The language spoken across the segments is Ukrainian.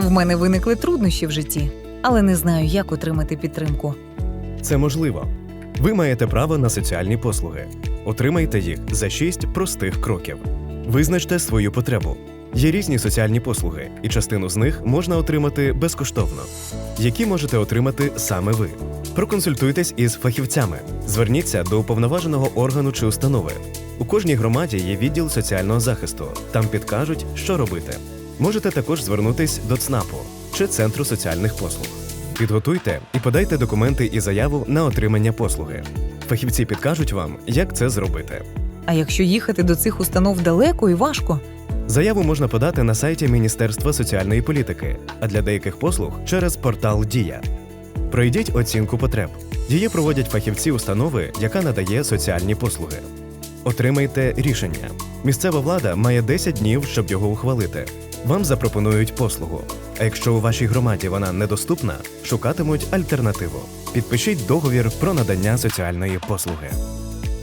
В мене виникли труднощі в житті, але не знаю, як отримати підтримку. Це можливо. Ви маєте право на соціальні послуги. Отримайте їх за 6 простих кроків. Визначте свою потребу. Є різні соціальні послуги, і частину з них можна отримати безкоштовно. Які можете отримати саме ви? Проконсультуйтесь із фахівцями. Зверніться до уповноваженого органу чи установи. У кожній громаді є відділ соціального захисту. Там підкажуть, що робити. Можете також звернутись до ЦНАПу чи Центру соціальних послуг. Підготуйте і подайте документи і заяву на отримання послуги. Фахівці підкажуть вам, як це зробити. А якщо їхати до цих установ далеко і важко, Заяву можна подати на сайті Міністерства соціальної політики, а для деяких послуг через портал Дія. Пройдіть оцінку потреб. Її проводять фахівці установи, яка надає соціальні послуги. Отримайте рішення. Місцева влада має 10 днів, щоб його ухвалити. Вам запропонують послугу. А якщо у вашій громаді вона недоступна, шукатимуть альтернативу. Підпишіть договір про надання соціальної послуги.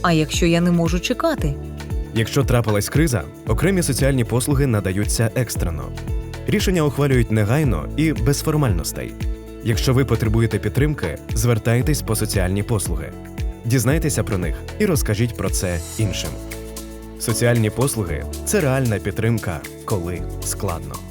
а якщо я не можу чекати, Якщо трапилась криза, окремі соціальні послуги надаються екстрено. Рішення ухвалюють негайно і без формальностей. Якщо ви потребуєте підтримки, звертайтесь по соціальні послуги. Дізнайтеся про них і розкажіть про це іншим. Соціальні послуги це реальна підтримка, коли складно.